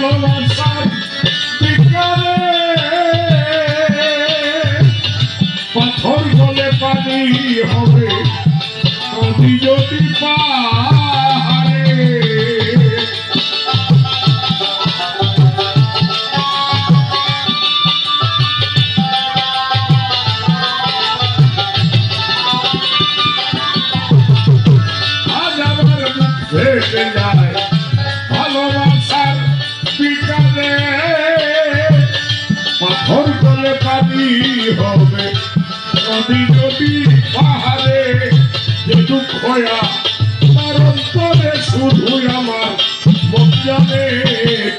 follow that fire. গলে পানি হবে। নদী নদী পাহাড়ে যে দুঃখ তার অন্তরে শুধু আমার পিড়িতি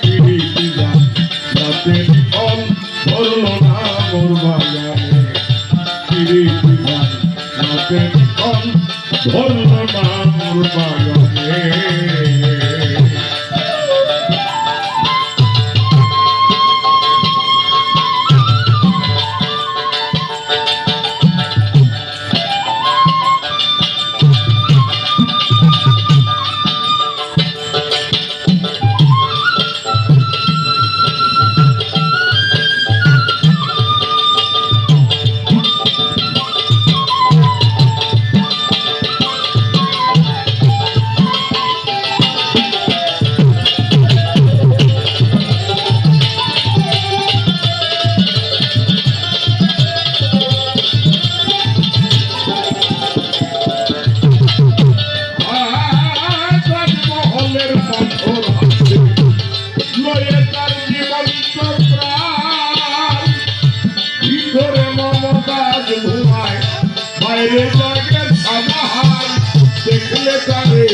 দেখলে তারে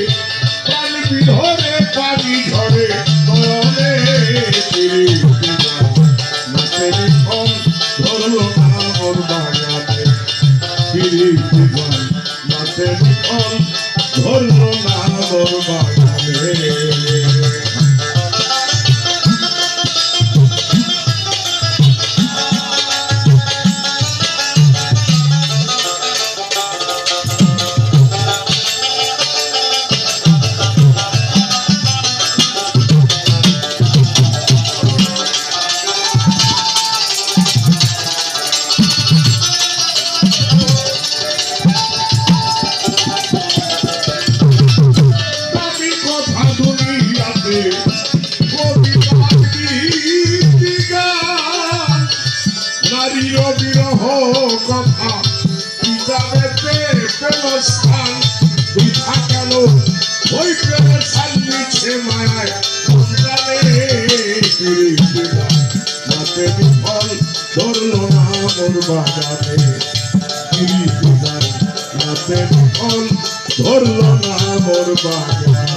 প্রাণ বিধরে পানি ঝরে ফল ধরলো না মোর বাগানে ফিরিতে যায়। নাচের ফল ধরলো না মোর বাগানে কথা কিতাবেতে পেল বৃথা গেল ওই প্রেমের সাল নিচ্ছে মায়ায়। নাতে বিফল ধরলো না মোর বাজারে ফিরিতে বিফল ধরলো না মোর বাজারে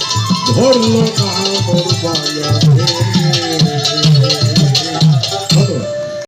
ধরল কাপড় পায়া